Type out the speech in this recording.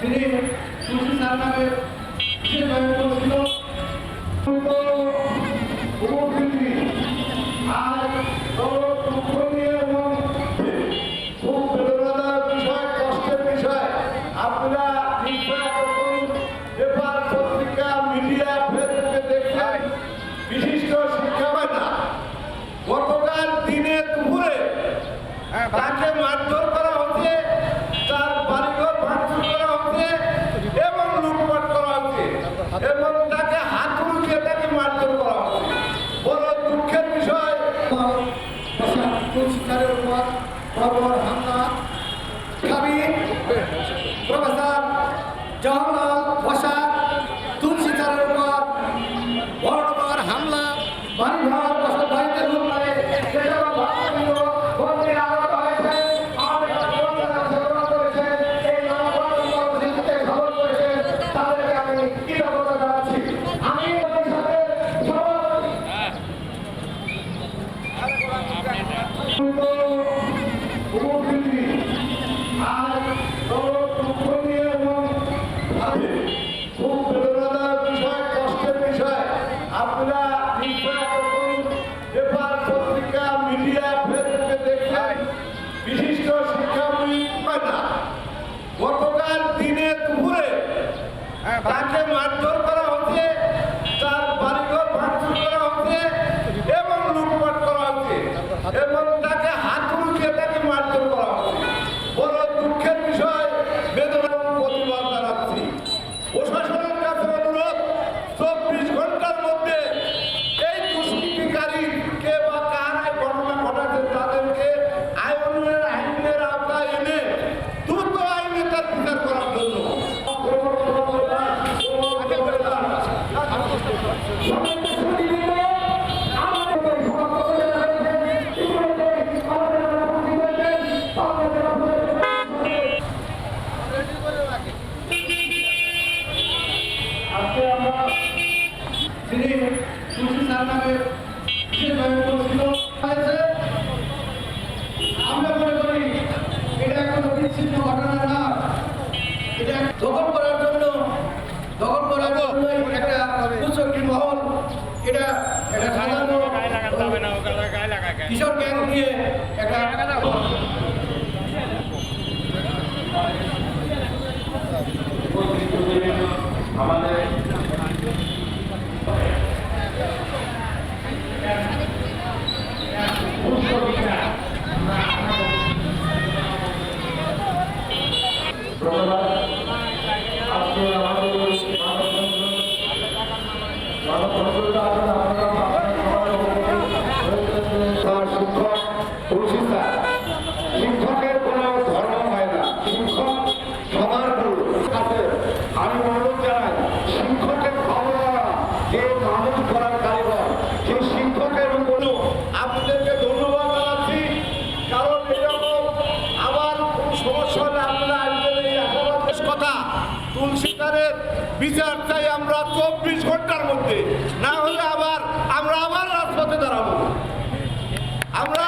তিনি তুলসী স্যার নামে বিশেষভাবে পরিচিত উপস্থিতি। আজ বড় দুঃখ এবং খুব বিষয় কষ্টের বিষয় আপনারা নিশ্চয় পেপার পত্রিকা মিডিয়া ফেসবুকে দেখছেন বিশিষ্ট শিক্ষাবেতা গতকাল দিনে দুপুরে তাকে মারধর প্রফেসর জওহরলাল বসাক তুলসী স্যারের উপর বড় হামলা বাড়িঘর তাকে মারধর করা হচ্ছে তার বাড়িঘর ভাঙচুর করা হচ্ছে এবং লুটপাট করা হচ্ছে এবং তাকে হাত রুখিয়ে তাকে মারধর করা হচ্ছে বড় দুঃখের বিষয় বেদনা এবং প্রতিবাদ জানাচ্ছি প্রশাসনের কাছে অনুরোধ চব্বিশ ঘণ্টার মধ্যে এই দুষ্কৃতিকারীকে বা কারায় ঘটনা ঘটাচ্ছে তাদেরকে আইনের আইনের আওতায় এনে দ্রুত আইনে তার বিচার করার জন্য আজকে আমরা তিনি তুলসী স্যার নামে বিশেষভাবে পরিচিত হয়েছে। আমরা মনে করি এটা কোনো বিচ্ছিন্ন ঘটনা না এটা দখল করার জন্য দখল করার জন্য একটা কুচক্রী মহল। এটা একটা সাধারণ কিশোর গ্যাং দিয়ে একটা তুলসীকারের বিচার চাই আমরা চব্বিশ ঘণ্টার মধ্যে। না হলে আবার, আমরা আবার রাজপথে দাঁড়াবো। আমরা